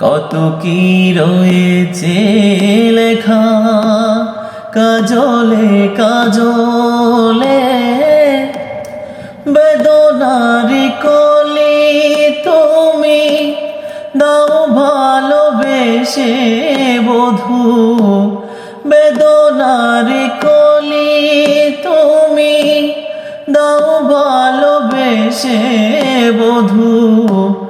কত কি রয়েছে লেখা? কাজলে কাজলে। বেদনারি কলি তুমি দাও ভালোবেসে বধু। বেদনারি কলি তুমি দাও ভালোবেসে বধু।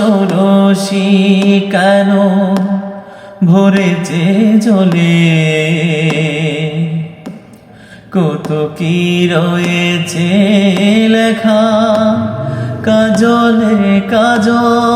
সরসি কেন ভরেছে জলে। কত কি রয়েছে লেখা কাজলে কাজলে